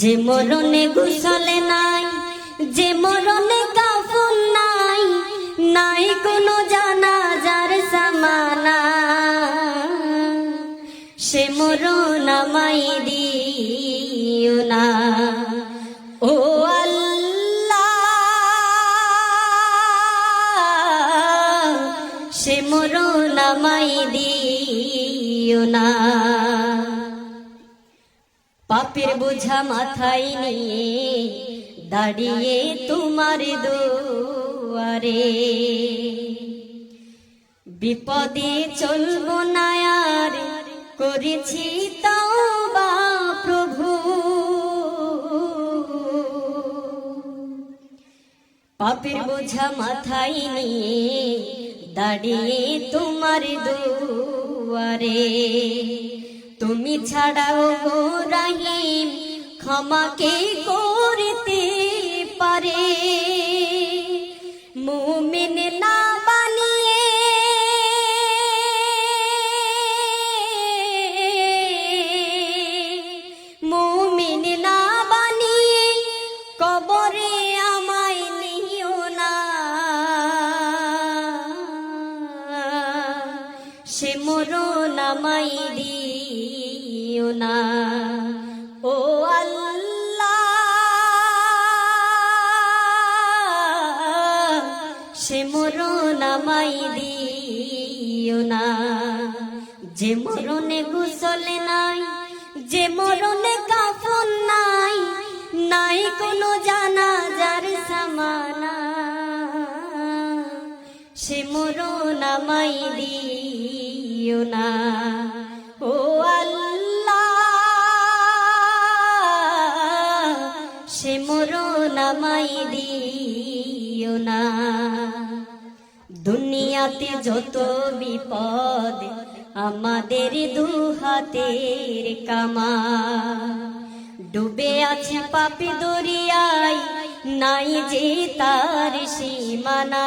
যে মরণে গুসলে নাই, যে মরণে কাফন নাই নাই কোনো জানাজার সামানা সে মরণ আমাই দিও না। ও আল্লাহ, সে মরণ আমাই দিও না। পাপের বোঝা মাথায় নিয়ে দাঁড়িয়ে তোমার দুয়ারে। বিপদে চলবো না আর, করেছি তওবা প্রভু। পাপের বোঝা মাথায় নিয়ে দাঁড়িয়ে তোমার দুয়ারে। তুমি ছাড়াও গো রাহিম ক্ষমাকে করতে পারে। আমায় দিও না ও আল্লাহ, সে মরণ আমায় দিও না যে মরণে গুসলে নাই, যে মরণে কাফন নাই নাই কোনো জানাজার সামানা। সে মরণ আমাই দিও না। ও আল্লাহ, সে মরণ আমাই দিও না। দুনিয়াতে যত বিপদ, আমাদের দু হাতের কামা ডুবে আছে পাপি দরিয়ায়, নাই যে তার সীমানা।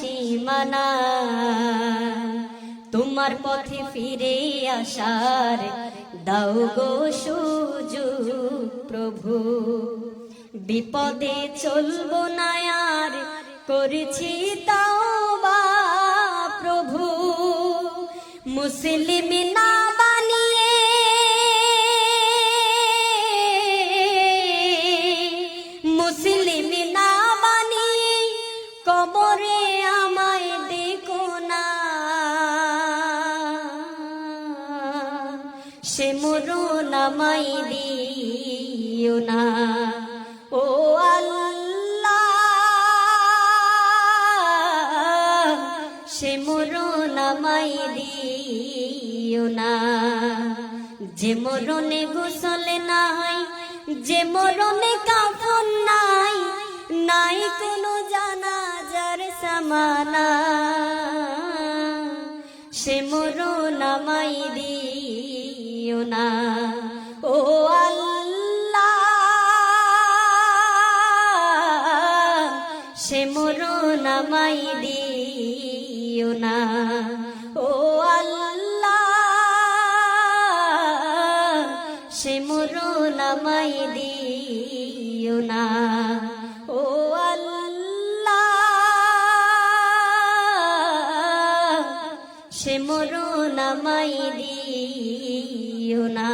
সীমানা তোমার পথে ফিরে আসার দাও গো সুযোগ প্রভু। বিপদে চলব না আর, করেছি তাও বা প্রভু। মুসলিম না সে মরণ আমায় দিও না। ও আল্লাহ, সে মরণ আমায় দিও না। যে মরণে গোসলে নাই, যে মরণে কাফন নাই নাই কোনো জানাজার সামানা। সে মরণ আমায় দিও না। ও আল্লাহ, সে মরণ আমায় দিও না। ও সে মরণ আমায় দিও না। ও সে মরো নামাই দিও না।